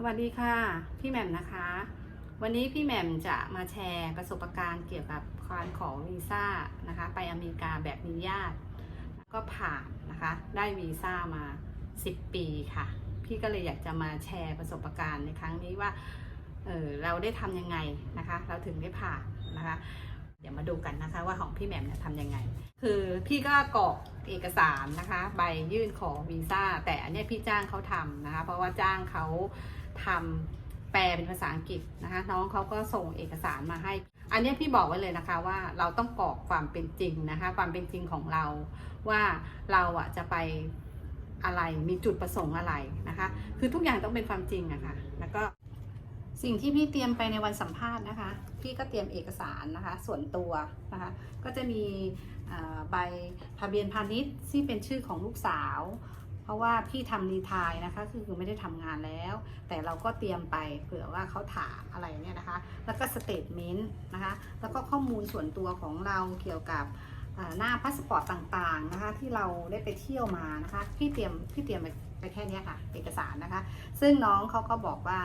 สวัสดีค่ะ พี่แหม่มนะคะ วันนี้พี่แหม่มจะมาแชร์ประสบการณ์เกี่ยวกับการขอวีซ่านะคะ ไปอเมริกาแบบมีญาติก็ผ่านนะคะ ได้วีซ่ามา 10 ปีค่ะ พี่ก็เลยอยากจะมาแชร์ประสบการณ์ในครั้งนี้ว่าเออเราได้ทำยังไงนะคะ เราถึงได้ผ่านนะคะ เดี๋ยวมาดูกันนะคะว่าของพี่แหม่มเนี่ยทำยังไง คือพี่ก็กรอกเอกสารนะคะ ใบยื่นขอวีซ่าแต่อันนี้พี่จ้างเขาทำนะคะ เพราะว่าจ้างเขา ทำแปลเป็นภาษาอังกฤษนะคะน้องเขาก็ส่งเอกสารมาให้ อันนี้พี่บอกไว้เลยนะคะว่าเราต้องกรอกความเป็นจริงนะคะความเป็นจริงของเรา ว่าเราอะจะไปอะไรมีจุดประสงค์อะไรนะคะ คือทุกอย่างต้องเป็นความจริงอะคะ่ะแล้วก็สิ่งที่พี่เตรียมไปในวันสัมภาษณ์นะคะ พี่ก็เตรียมเอกสารนะคะ ส่วนตัวนะคะ ก็จะมีใบทะเบียนพาณิชย์ที่เป็นชื่อของลูกสาว ราะว่าพี่ทำรีทายนะคะ คือคือไม่ได้ทำงานแล้ว แต่เราก็เตรียมไปเผื่อว่าเขาถามอะไรเนี่ยนะคะ แล้วก็สเตทเมนต์นะคะ แล้วก็ข้อมูลส่วนตัวของเราเกี่ยวกับหน้าพาสปอร์ตต่างๆนะคะที่เราได้ไปเที่ยวมานะคะพี่เตรียมพี่เตรียมไปไปแค่นี้ค่ะ เอกสารนะคะ ซึ่งน้องเขาก็บอกว่า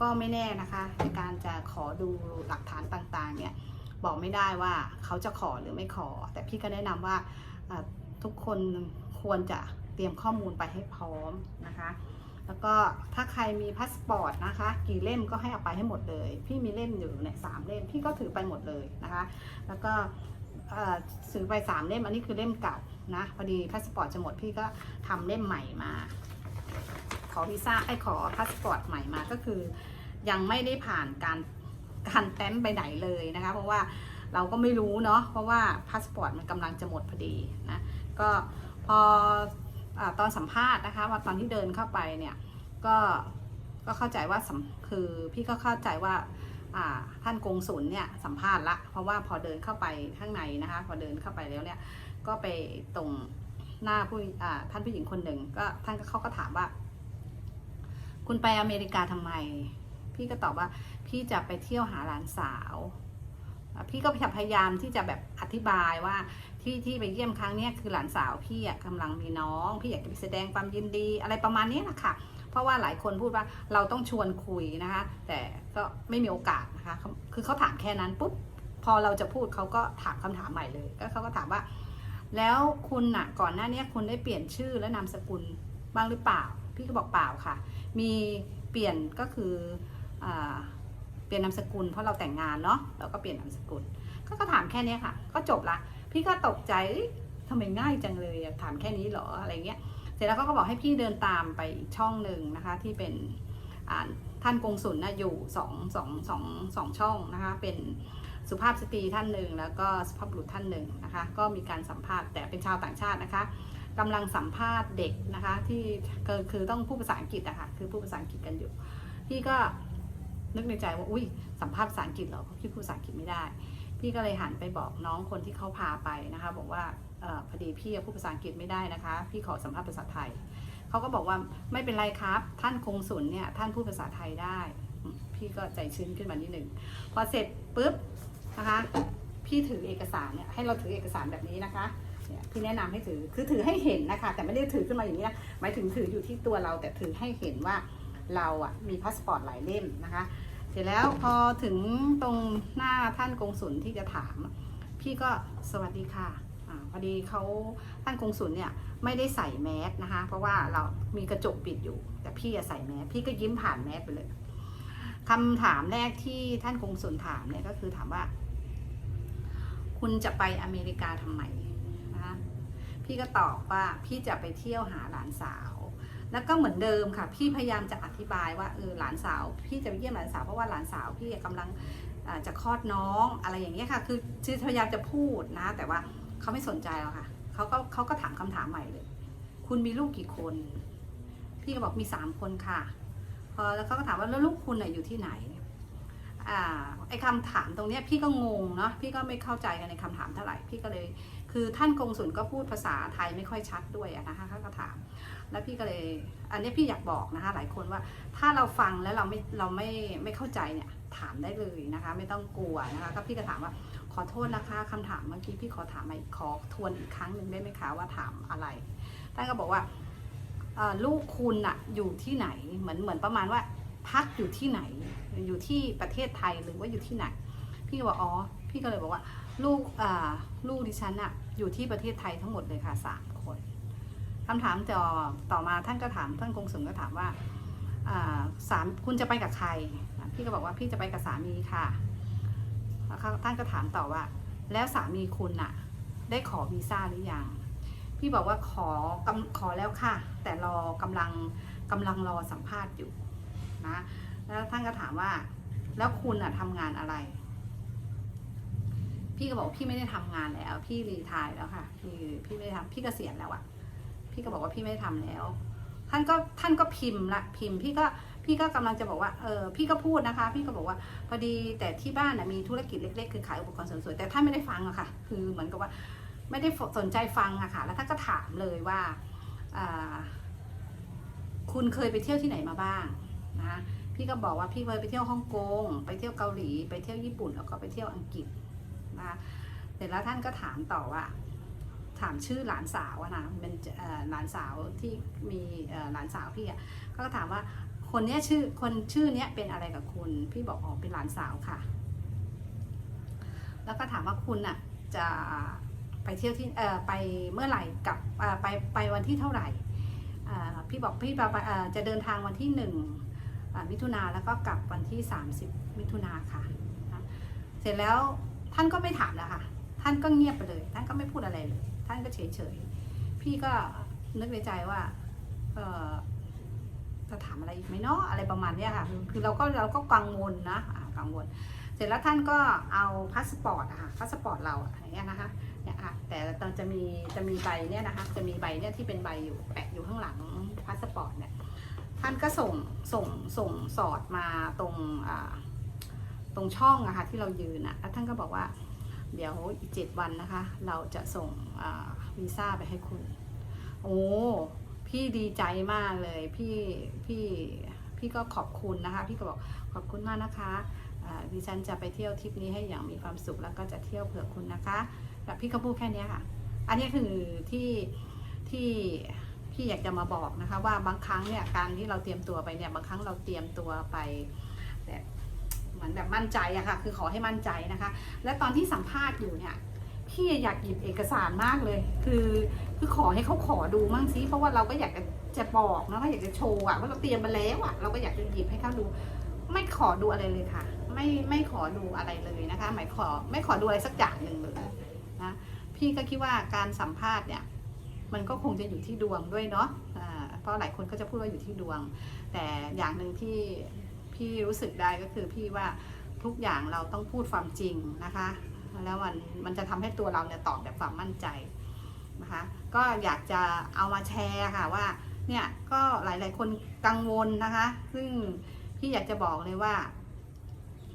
ก็ไม่แน่นะคะในการจะขอดูหลักฐานต่างๆเนี่ยบอกไม่ได้ว่าเขาจะขอหรือไม่ขอ แต่พี่ก็แนะนำว่าอ่าทุกคนควรจะ เตรียมข้อมูลไปให้พร้อมนะคะ แล้วก็ถ้าใครมีพาสปอร์ตนะคะ กี่เล่มก็ให้เอาไปให้หมดเลย พี่มีเล่มอยู่เนี่ยสามเล่มพี่ก็ถือไปหมดเลยนะคะ แล้วก็ซื้อไปสามเล่มอันนี้คือเล่มเก่านะพอดีพาสปอร์ตจะหมดพี่ก็ทำเล่มใหม่มา ขอวีซ่าไอ้ขอพาสปอร์ตใหม่มาก็คือ ยังไม่ได้ผ่านการการแต้มไปไหนเลยนะคะ เพราะว่าเราก็ไม่รู้เนาะเพราะว่าพาสปอร์ตมันกำลังจะหมดพอดีนะก็พอ อตอนสัมภาษณ์นะคะ ว่าตอนที่เดินเข้าไปเนี่ยก็ก็เข้าใจว่าคือพี่ก็เข้าใจว่าท่านกงสุลเนี่ยสัมภาษณ์ละ เพราะว่าพอเดินเข้าไปข้างในนะคะ พอเดินเข้าไปแล้วเนี่ยก็ไปตรงหน้าผู้ท่านผู้หญิงคนหนึ่งก็ท่านก็เขาก็ถามว่า คุณไปอเมริกาทำไม พี่ก็ตอบว่าพี่จะไปเที่ยวหาหลานสาว พี่ก็พยายามที่จะแบบอธิบายว่าที่ที่ไปเยี่ยมครั้งนี้คือหลานสาวพี่อะกำลังมีน้อง พี่อยากจะไปแสดงความยินดีอะไรประมาณนี้นะคะเพราะว่าหลายคนพูดว่าเราต้องชวนคุยนะคะ แต่ก็ไม่มีโอกาสนะคะ คือเขาถามแค่นั้นปุ๊บพอเราจะพูดเขาก็ถามคำถามใหม่เลย ก็เขาก็ถามว่า แล้วคุณน่ะก่อนหน้านี้คุณได้เปลี่ยนชื่อและนามสกุลบ้างหรือเปล่า พี่ก็บอกเปล่าค่ะ มีเปลี่ยนก็คืออ เปลี่ยนนามสกุลเพราะเราแต่งงานเนาะเราก็เปลี่ยนนามสกุลก็ก็ถามแค่นี้ค่ะ ก็จบละพี่ก็ตกใจทำไมง่ายจังเลยถามแค่นี้หรออะไรเงี้ยเสร็จแล้วก็บอกให้พี่เดินตามไปอีกช่องหนึ่งนะคะ ที่เป็นท่านกงสุลนะอยู่สองสองสองสองช่องนะคะ เป็นสุภาพสตรีท่านหนึ่งแล้วก็สุภาพบุรุษท่านหนึ่งนะคะ ก็มีการสัมภาษณ์แต่เป็นชาวต่างชาตินะคะกำลังสัมภาษณ์เด็กนะคะ ที่คือต้องพูดภาษาอังกฤษอะคะ่ะคือพูดภาษาอังกฤษกันอยู่ พี่ก็ นึกในใจว่าอุ้ยสัมภาษณ์ภาษาอังกฤษเหรอเพราะพี่พูดภาษาอังกฤษไม่ได้ พี่ก็เลยหันไปบอกน้องคนที่เขาพาไปนะคะ บอกว่าออพอดีพี่พูดภาษาอังกฤษไม่ได้นะคะ พี่ขอสัมภาษณ์ภาษาไทยเขาก็บอกว่าไม่เป็นไรครับ ท่านคงสุนเนี่ยท่านพูดภาษาไทยได้ พี่ก็ใจชื้นขึ้นมานิดหนึ่งพอเสร็จปุ๊บนะคะพี่ถือเอกสารเนี่ยให้เราถือเอกสารแบบนี้นะคะพี่แนะนำให้ถือคือถือให้เห็นนะคะ แต่ไม่ได้ถือขึ้นมาอย่างนี้นะหมายถึงถืออยู่ที่ตัวเราแต่ถือให้เห็นว่า เราอะมีพาสปอร์ตหลายเล่มนะคะ เสร็จแล้วพอถึงตรงหน้าท่านกงสุลที่จะถาม พี่ก็สวัสดีค่ะอพอดีเขาท่านกงสุลเนี่ยไม่ได้ใส่แมสนะคะ เพราะว่าเรามีกระจกปิดอยู่ แต่พี่อะใส่แมสพี่ก็ยิ้มผ่านแมสไปเลยคำถามแรกที่ท่านกงสุลถามเนี่ยก็คือถามว่า คุณจะไปอเมริกาทำไมนะคะพี่ก็ตอบว่าพี่จะไปเที่ยวหาหลานสาว แล้วก็เหมือนเดิมค่ะ พี่พยายามจะอธิบายว่าเออหลานสาว พี่จะไปเยี่ยมหลานสาวเพราะว่าหลานสาวพี่กำลังจะคลอดน้องอะไรอย่างเงี้ยค่ะคือคือพยายามจะพูดนะ แต่ว่าเขาไม่สนใจหรอกค่ะเขาก็เขาก็ถามคำถามใหม่เลย คุณมีลูกกี่คน พี่ก็บอกมีสามคนค่ะพอแล้วเขาก็ถามว่าแล้วลูกคุณอยู่ที่ไหนอไอ้คำถามตรงเนี้ยพี่ก็งงเนาะพี่ก็ไม่เข้าใจกันในคำถามเท่าไหร่พี่ก็เลย คือท่านกงสุลก็พูดภาษาไทยไม่ค่อยชัดด้วยนะคะเขาก็ถาม แล้วพี่ก็เลย อันนี้พี่อยากบอกนะคะ หลายคนว่าถ้าเราฟังแล้วเราไม่เราไม่ไม่เข้าใจเนี่ยถามได้เลยนะคะ ไม่ต้องกลัวนะคะก็พี่ก็ถามว่าขอโทษนะคะคำถามเมื่อกี้พี่ขอถามใหม่ขอทวนอีกครั้งหนึ่งได้ไหมคะว่าถามอะไรท่านก็บอกว่าลูกคุณอะอยู่ที่ไหนเหมือนเหมือนประมาณว่าพพักอยู่ที่ไหนอยู่ที่ประเทศไทยหรือว่าอยู่ที่ไหน พี่ก็บอกอ๋อพี่ก็เลยบอกว่า ลูกอ่าลูกดิฉันอะอยู่ที่ประเทศไทยทั้งหมดเลยค่ะสามคนคำถามต่อต่อมาท่านก็ถามท่านกงสุลก็ถามว่าอ่าสามคุณจะไปกับใคร พี่ก็บอกว่าพี่จะไปกับสามีค่ะแล้วท่านก็ถามต่อว่า แล้วสามีคุณอะได้ขอวีซ่าหรือยังพี่บอกว่าขอขอแล้วค่ะ แต่รอกำลังกำลังรอสัมภาษณ์อยู่นะแล้วท่านก็ถามว่า แล้วคุณอะทำงานอะไร พี่ก็บอกว่าพี่ไม่ได้ทำงานแล้ว พี่รีทายแล้วค่ะ พี่พี่ไม่ได้ทำพี่เกษียณแล้วอะพี่ก็บอกว่าพี่ไม่ได้ทำแล้ว ท่านก็ท่านก็พิมพ์ละพิมพ์ พี่ก็พี่ก็กำลังจะบอกว่าเออพี่ก็พูดนะคะ พี่ก็บอกว่าพอดีแต่ที่บ้านนะมีธุรกิจเล็ก ๆ คือขายอุปกรณ์เสริมสวยแต่ท่านไม่ได้ฟังอะค่ะ คือเหมือนกับว่าไม่ได้สนใจฟังอะค่ะ แล้วท่านก็ถามเลยว่าคุณเคยไปเที่ยวที่ไหนมาบ้างนะพี่ก็บอกว่าพี่เคยไปเที่ยวฮ่องกงไปเที่ยวเกาหลีไปเที่ยวญี่ปุ่นแล้วก็ไปเที่ยวอังกฤษ นะคะเสร็จแล้วท่านก็ถามต่อว่า ถามชื่อหลานสาวนะเป็นหลานสาวที่มีหลานสาวพี่อะก็ถามว่าคนนี้ชื่อคนชื่อเนี้ยเป็นอะไรกับคุณ พี่บอกอ๋อเป็นหลานสาวค่ะ แล้วก็ถามว่าคุณอะจะไปเที่ยวที่เออไปเมื่อไหร่กับไปไปวันที่เท่าไหร่พี่บอกพี่จะเดินทางวันที่หนึ่งมิถุนาแล้วก็กลับวันที่ 30 มิถุนาค่ะ เสร็จแล้ว ท่านก็ไม่ถามแล้วค่ะ ท่านก็เงียบไปเลย ท่านก็ไม่พูดอะไรเลย ท่านก็เฉยเฉยๆพี่ก็นึกในใจว่า เออจะถามอะไรอีกไหมเนาะอะไรประมาณเนี้ยค่ะ คือเราก็เราก็กังวลนะกังวล เสร็จแล้วท่านก็เอาพาสปอร์ตอะค่ะพาสปอร์ตเราอะอย่างเงี้ยนะคะเนี่ยค่ะแต่ตอนจะมีจะมีใบเนี่ยนะคะ จะมีใบเนี่ยที่เป็นใบอยู่แปะอยู่ข้างหลังพาสปอร์ตเนี่ยท่านก็ส่งส่งส่งสอดมาตรงอ่า รงช่องอะค่ะที่เรายืนอะแล้วท่านก็บอกว่า เดี๋ยวอีกเจ็ดวันนะคะ เราจะส่งวีซ่าไปให้คุณ โอ้พี่ดีใจมากเลยพี่พี่พี่ก็ขอบคุณนะคะ พี่ก็บอกขอบคุณมากนะคะดิฉันจะไปเที่ยวทริปนี้ให้อย่างมีความสุขแล้วก็จะเที่ยวเผื่อคุณนะคะแบบพี่ก็พูดแค่นี้ค่ะ อันนี้คือที่ที่พี่อยากจะมาบอกนะคะ ว่าบางครั้งเนี่ยการที่เราเตรียมตัวไปเนี่ยบางครั้งเราเตรียมตัวไปแบบ เหมือนแบบมั่นใจอะค่ะ คือขอให้มั่นใจนะคะ และตอนที่สัมภาษณ์อยู่เนี่ยพี่อยากหยิบเอกสารมากเลย คือคือขอให้เขาขอดูมั่งซิเพราะว่าเราก็อยากจะจะบอกนะว่าอยากจะโชว์อะว่าเราเตรียมมาแล้วอะเราก็อยากจะหยิบให้เขาดู ไม่ขอดูอะไรเลยค่ะ ไม่ไม่ขอดูอะไรเลยนะคะ หมายขอไม่ขอดูอะไรสักอย่างหนึ่งเลยนะพี่ก็คิดว่าการสัมภาษณ์เนี่ย มันก็คงจะอยู่ที่ดวงด้วยเนาะเพราะหลายคนก็จะพูดว่าอยู่ที่ดวง แต่อย่างหนึ่งที่ พี่รู้สึกได้ก็คือพี่ว่าทุกอย่างเราต้องพูดความจริงนะคะ แล้วมันมันจะทำให้ตัวเราเนี่ยตอบแบบความมั่นใจนะคะก็อยากจะเอามาแชร์ค่ะว่าเนี่ยก็หลายๆคนกังวลนะคะ ซึ่งพี่อยากจะบอกเลยว่า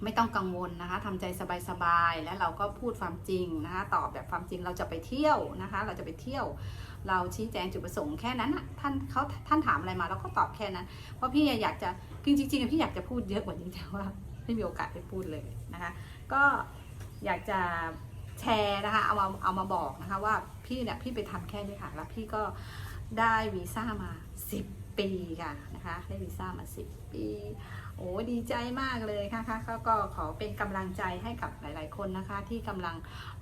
ไม่ต้องกังวลนะคะทำใจสบายๆ แล้วเราก็พูดความจริงนะคะ ตอบแบบความจริงเราจะไปเที่ยวนะคะ เราจะไปเที่ยว เราชี้แจงจุดประสงค์แค่นั้นอะท่านเขาท่านถามอะไรมาเราก็ตอบแค่นั้น เพราะพี่อยากจะจริงจริงๆพี่อยากจะพูดเยอะกว่านี้แต่ว่าไม่มีโอกาสได้พูดเลยนะคะ ก็อยากจะแชร์นะคะ เอามาเอามาบอกนะคะว่าพี่เนี่ยพี่ไปทำแค่นี้ค่ะ แล้วพี่ก็ได้วีซ่ามา 10 ปีค่ะนะคะ ได้วีซ่ามา 10 ปี โอ้ดีใจมากเลยค่ะค่ะก็ก็ขอเป็นกำลังใจให้กับหลาย ๆ คนนะคะ ที่กำลัง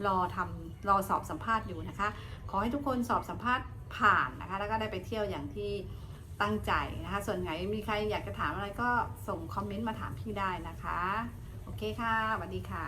รอทำรอสอบสัมภาษณ์อยู่นะคะ ขอให้ทุกคนสอบสัมภาษณ์ผ่านนะคะ แล้วก็ได้ไปเที่ยวอย่างที่ตั้งใจนะคะ ส่วนไหนมีใครอยากจะถามอะไรก็ส่งคอมเมนต์มาถามพี่ได้นะคะ โอเคค่ะสวัสดีค่ะ